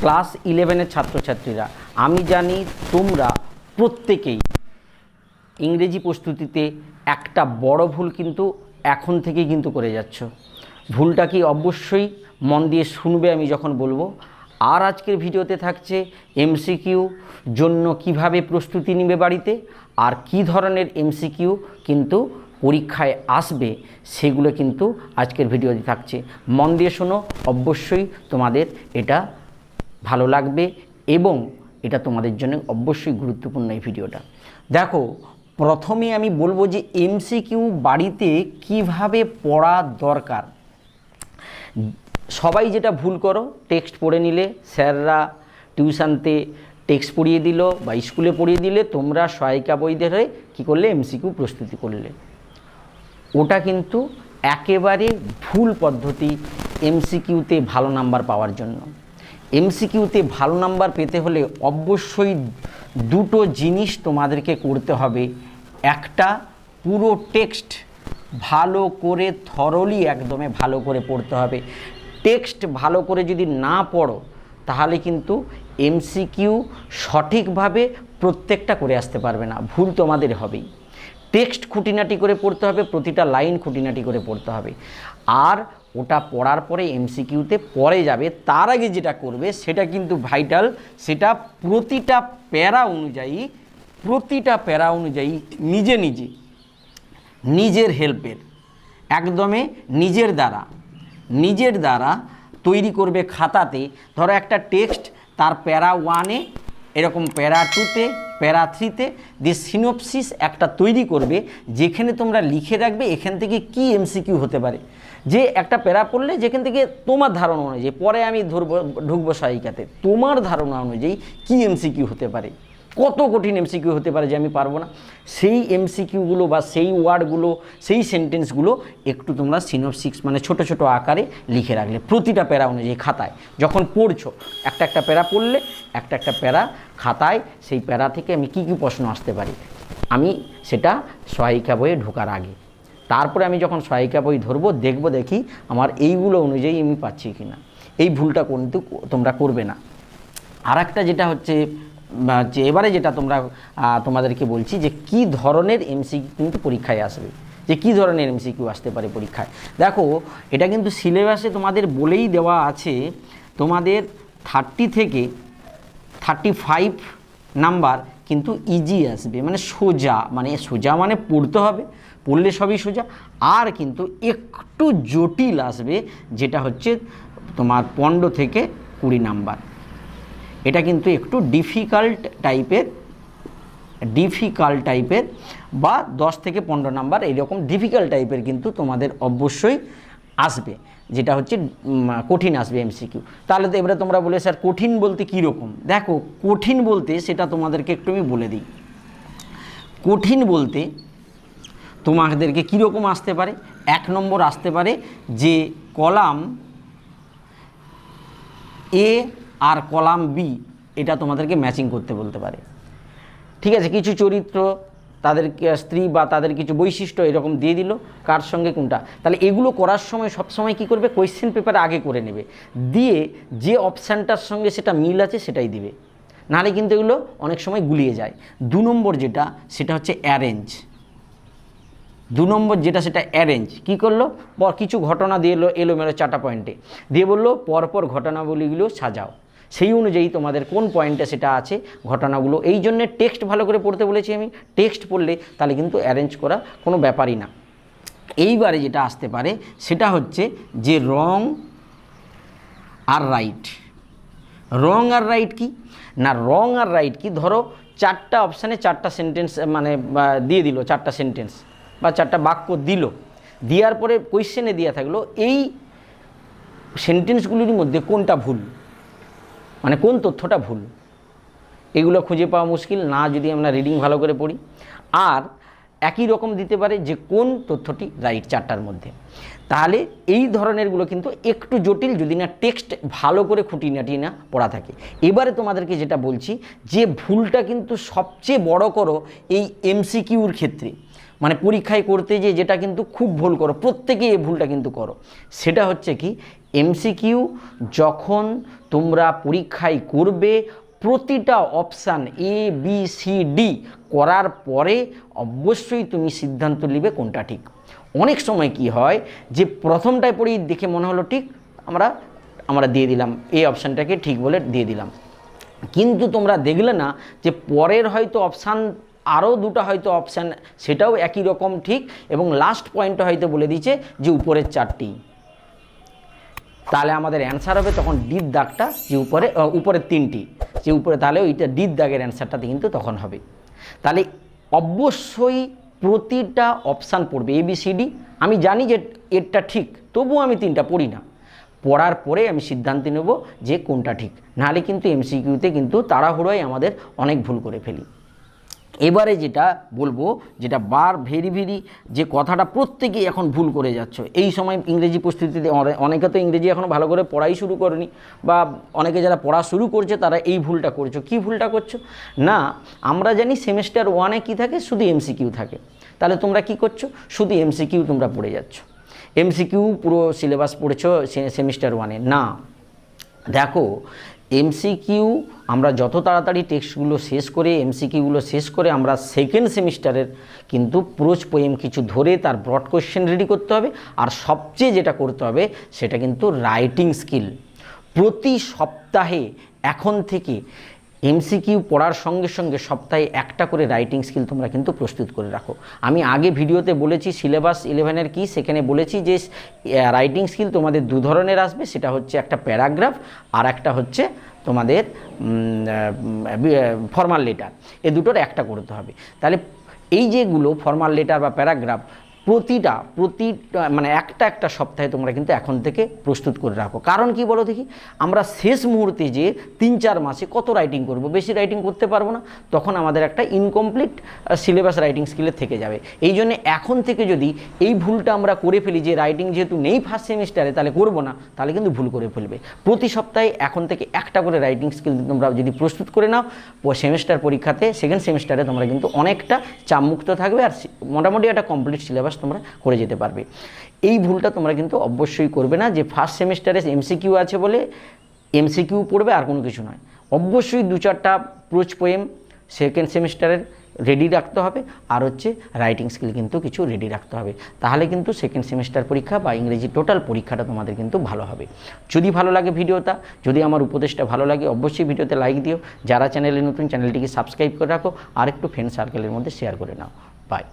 Class ইলেভেনের ছাত্রছাত্রীরা, আমি জানি তোমরা প্রত্যেকেই ইংরেজি প্রস্তুতিতে একটা বড় ভুল কিন্তু এখন থেকেই কিন্তু করে যাচ্ছ। ভুলটা কি অবশ্যই মন দিয়ে শুনবে আমি যখন বলব। আর আজকের ভিডিওতে থাকছে এমসিকিউ, জন্য কীভাবে প্রস্তুতি নিবে বাড়িতে, আর কি ধরনের এমসিকিউ কিন্তু পরীক্ষায় আসবে, সেগুলো কিন্তু আজকের ভিডিওতে থাকছে। মন দিয়ে শোনো, অবশ্যই তোমাদের এটা ভালো লাগবে এবং এটা তোমাদের জন্য অবশ্যই গুরুত্বপূর্ণ এই ভিডিওটা। দেখো, প্রথমে আমি বলব যে এমসিকিউ বাড়িতে কীভাবে পড়া দরকার। সবাই যেটা ভুল করো, টেক্সট পড়ে নিলে স্যাররা টিউশানতে টেক্সট পড়িয়ে দিল বা স্কুলে পড়িয়ে দিলে তোমরা সহায়িকা বই ধরে কী করলে, এমসিকিউ প্রস্তুতি করলে। ওটা কিন্তু একেবারে ভুল পদ্ধতি এমসিকিউতে ভালো নাম্বার পাওয়ার জন্য। এমসিকিউতে ভালো নাম্বার পেতে হলে অবশ্যই দুটো জিনিস তোমাদেরকে করতে হবে। একটা, পুরো টেক্সট ভালো করে থরলি একদমে ভালো করে পড়তে হবে। টেক্সট ভালো করে যদি না পড়ো, তাহলে কিন্তু এমসিকিউ সঠিকভাবে প্রত্যেকটা করে আসতে পারবে না। ভুল তোমাদের হবেই। টেক্সট খুঁটিনাটি করে পড়তে হবে, প্রতিটা লাইন খুঁটিনাটি করে পড়তে হবে। আর ওটা পড়ার পরে এমসিকিউতে পরে যাবে, তার আগে যেটা করবে সেটা কিন্তু ভাইটাল সেটা প্রতিটা প্যারা অনুযায়ী, প্রতিটা প্যারা অনুযায়ী নিজে নিজে, নিজের হেল্পের একদমে নিজের দ্বারা নিজের দ্বারা তৈরি করবে খাতাতে। ধরো একটা টেক্সট তার প্যারা ওয়ানে এরকম প্যারা টুতে, প্যারা থ্রিতে দিয়ে সিনোপসিস একটা তৈরি করবে, যেখানে তোমরা লিখে রাখবে এখান থেকে কি এমসিকিউ হতে পারে। যে একটা প্যারা পড়লে যেখান থেকে তোমার ধারণা অনুযায়ী, পরে আমি ধরবো, ঢুকবো সহায়িকাতে তোমার ধারণা অনুযায়ী কি এমসিকিউ হতে পারে। কত কঠিন এমসিকিউ হতে পারে যে আমি পারব না। সেই এমসিকিউগুলো বা সেই ওয়ার্ডগুলো সেই সেন্টেন্সগুলো একটু তোমরা সিনোপসিক্স মানে ছোট ছোট আকারে লিখে রাখলে প্রতিটা প্যারা অনুযায়ী খাতায়। যখন পড়ছো, একটা একটা প্যারা পড়লে, একটা একটা প্যারা খাতায়, সেই প্যারা থেকে আমি কী কী প্রশ্ন আসতে পারি, আমি সেটা সহায়িকা বইয়ে ঢোকার আগে। তারপরে আমি যখন সহায়িকা বই ধরবো, দেখব দেখি আমার এইগুলো অনুযায়ী আমি পাচ্ছি কি না এই ভুলটা কিন্তু তোমরা করবে না। আর একটা যেটা হচ্ছে যে এবারে যেটা তোমরা তোমাদেরকে বলছি যে কি ধরনের এমসিকিউ কিন্তু পরীক্ষায় আসবে, যে কি ধরনের এমসিকিউ আসতে পারে পরীক্ষায়। দেখো, এটা কিন্তু সিলেবাসে তোমাদের বলেই দেওয়া আছে, তোমাদের থার্টি থেকে থার্টি ফাইভ নাম্বার কিন্তু ইজি আসবে মানে সোজা মানে সোজা মানে পড়তে হবে, পড়লে সবই সোজা, আর কিন্তু একটু জটিল আসবে, যেটা হচ্ছে তোমার পনেরো থেকে কুড়ি নাম্বার। এটা কিন্তু একটু ডিফিকাল্ট টাইপের ডিফিকাল্ট টাইপের বা দশ থেকে পনেরো নাম্বার এইরকম ডিফিকাল্ট টাইপের কিন্তু তোমাদের অবশ্যই আসবে, যেটা হচ্ছে কঠিন আসবে এমসিকিউ তাহলে তো এবারে তোমরা বলে, স্যার, কঠিন বলতে কী রকম? দেখো, কঠিন বলতে সেটা তোমাদেরকে একটু আমি বলে দিই। কঠিন বলতে তোমাদেরকে কীরকম আসতে পারে? এক নম্বর আসতে পারে যে কলাম এ আর কলাম বি এটা তোমাদেরকে ম্যাচিং করতে বলতে পারে। ঠিক আছে, কিছু চরিত্র তাদের স্ত্রী বা তাদের কিছু বৈশিষ্ট্য এরকম দিয়ে দিল, কার সঙ্গে কোনটা? তাহলে এগুলো করার সময় সব সময় কি করবে? কোয়েশ্চেন পেপার আগে করে নেবে। দিয়ে যে অপশানটার সঙ্গে সেটা মিল আছে সেটাই দিবে। নাহলে কিন্তু এগুলো অনেক সময় গুলিয়ে যায়। দু নম্বর যেটা, সেটা হচ্ছে অ্যারেঞ্জ দু নম্বর যেটা, সেটা অ্যারেঞ্জ কি করল? পর কিছু ঘটনা দিয়ে এলো, এলোমেলো চারটা পয়েন্টে। দিয়ে বলল, পরপর ঘটনাবলীগুলো সাজাও। সেই অনুযায়ী তোমাদের কোন পয়েন্টে সেটা আছে, ঘটনাগুলো। এই জন্যে টেক্সট ভালো করে পড়তে বলেছি আমি। টেক্সট পড়লে তাহলে কিন্তু অ্যারেঞ্জ করা কোনো ব্যাপারই না। এইবারে যেটা আসতে পারে, সেটা হচ্ছে যে রং আর রাইট রং আর রাইট কি? না রং আর রাইট কি? ধরো চারটা অপশানে চারটা সেন্টেন্স মানে দিয়ে দিল, চারটা সেন্টেন্স বা চারটা বাক্য দিল। দেওয়ার পরে কোয়েশ্চেনে দেওয়া থাকল, এই সেন্টেন্সগুলির মধ্যে কোনটা ভুল? মানে কোন তথ্যটা ভুল? এগুলো খুঁজে পাওয়া মুশকিল, না যদি আমরা রিডিং ভালো করে পড়ি। আর একই রকম দিতে পারে যে কোন তথ্যটি রাইট চারটার মধ্যে। তাহলে এই ধরনেরগুলো কিন্তু একটু জটিল যদি না টেক্সট ভালো করে খুঁটিনাটি না পড়া থাকে। এবারে তোমাদেরকে যেটা বলছি, যে ভুলটা কিন্তু সবচেয়ে বড় করো এই এমসিকিউর ক্ষেত্রে। মানে পরীক্ষায় করতে যে যেটা কিন্তু খুব ভুল করো প্রত্যেকেই এই ভুলটা কিন্তু করো। সেটা হচ্ছে কি এমসিকিউ যখন তোমরা পরীক্ষায় করবে, প্রতিটা option A B C D করার পরে অবশ্যই তুমি সিদ্ধান্ত নিবে কোনটা ঠিক। অনেক সময় কি হয় যে প্রথমটায় পড়েই দেখে মনে হলো ঠিক, আমরা আমরা দিয়ে দিলাম এই অপশানটাকে ঠিক বলে দিয়ে দিলাম। কিন্তু তোমরা দেখলে না যে পরের হয়তো অপশান, আরও দুটো হয়তো অপশান, সেটাও একই রকম ঠিক এবং লাস্ট পয়েন্টটা হয়তো বলে দিচ্ছে যে উপরের চারটি। তাহলে আমাদের অ্যান্সার হবে তখন ডির দাগটা যে উপরে উপরে তিনটি। যে উপরে তাহলে ওইটা ডির দাগের অ্যান্সারটাতে কিন্তু তখন হবে। তাহলে অবশ্যই প্রতিটা অপশান পড়বে এ বি সি ডি আমি জানি যে এরটা ঠিক, তবুও আমি তিনটা পড়ি না। পড়ার পরে আমি সিদ্ধান্ত নেব যে কোনটা ঠিক। নাহলে কিন্তু এমসিকিউতে কিন্তু তাড়াহুড়োয় আমাদের অনেক ভুল করে ফেলি। এবারে যেটা বলব, যেটা বার ভেরি ভেরি যে কথাটা প্রত্যেকেই এখন ভুল করে যাচ্ছ। এই সময় ইংরেজি প্রস্তুতিতে অনে- অনেকে তো ইংরেজি এখনও ভালো করে পড়াই শুরু করেনি বা অনেকে যারা পড়া শুরু করছে তারা এই ভুলটা করছ। কি ভুলটা করছ? না, আমরা জানি সেমিস্টার ওয়ানে কি থাকে? শুধু এমসিকিউ থাকে। তাহলে তোমরা কি করছ? শুধু এমসিকিউ তোমরা পড়ে যাচ্ছ। এমসিকিউ পুরো সিলেবাস পড়েছো সেমিস্টার ওয়ানে। না, দেখো এমসিকিউ আমরা যত তাড়াতাড়ি টেক্সটগুলো শেষ করে এমসিকিউগুলো শেষ করে আমরা সেকেন্ড সেমিস্টারের কিন্তু প্রোজ পোয়েম কিছু ধরে তার ব্রড কোয়েশ্চেন রেডি করতে হবে। আর সবচেয়ে যেটা করতে হবে, সেটা কিন্তু রাইটিং স্কিল প্রতি সপ্তাহে এখন থেকে এমসিকিউ পড়ার সঙ্গে সঙ্গে সপ্তাহে একটা করে রাইটিং স্কিল তোমরা কিন্তু প্রস্তুত করে রাখো। আমি আগে ভিডিওতে বলেছি সিলেবাস ইলেভেনের কি, সেখানে বলেছি যে রাইটিং স্কিল তোমাদের দু ধরনের আসবে, সেটা হচ্ছে একটা প্যারাগ্রাফ আর একটা হচ্ছে তোমাদের ফর্মাল লেটার এ দুটোর একটা করতে হবে। তাহলে এই যেগুলো ফর্মাল লেটার বা প্যারাগ্রাফ প্রতিটা প্রতি মানে একটা একটা সপ্তাহে তোমরা কিন্তু এখন থেকে প্রস্তুত করে রাখো। কারণ কি বলো দেখি? আমরা শেষ মুহূর্তে যে তিন চার মাসে কত রাইটিং করব? বেশি রাইটিং করতে পারব না। তখন আমাদের একটা ইনকমপ্লিট সিলেবাস রাইটিং স্কিলে থেকে যাবে। এই জন্য এখন থেকে যদি এই ভুলটা আমরা করে ফেলি, যে রাইটিং যেহেতু নেই ফার্স্ট সেমিস্টারে তাহলে করব না, তাহলে কিন্তু ভুল করে ফেলবে। প্রতি সপ্তাহে এখন থেকে একটা করে রাইটিং স্কিল তোমরা যদি প্রস্তুত করে নাও সেমিস্টার পরীক্ষাতে সেকেন্ড সেমিস্টারে তোমরা কিন্তু অনেকটা চাপমুক্ত থাকবে। আর মোটামুটি একটা কমপ্লিট সিলেবাস তোমরা করে যেতে পারবে। এই ভুলটা তোমরা কিন্তু অবশ্যই করবে না যে ফার্স্ট সেমিস্টারে এমসিকিউ আছে বলে এমসিকিউ পড়বে আর কোনো কিছু নয়। অবশ্যই দু চারটা প্রোচ পোয়েম সেকেন্ড সেমিস্টারের রেডি রাখতে হবে আর হচ্ছে রাইটিং স্কিল কিন্তু কিছু রেডি রাখতে হবে। তাহলে কিন্তু সেকেন্ড সেমিস্টার পরীক্ষা বা ইংরেজি টোটাল পরীক্ষাটা তোমাদের কিন্তু ভালো হবে। যদি ভালো লাগে ভিডিওটা, যদি আমার উপদেশটা ভালো লাগে অবশ্যই ভিডিওতে লাইক দিও। যারা চ্যানেলে নতুন চ্যানেলটিকে সাবস্ক্রাইব করে রাখো। আর একটু ফ্রেন্ড সার্কেলের মধ্যে শেয়ার করে নাও। বাই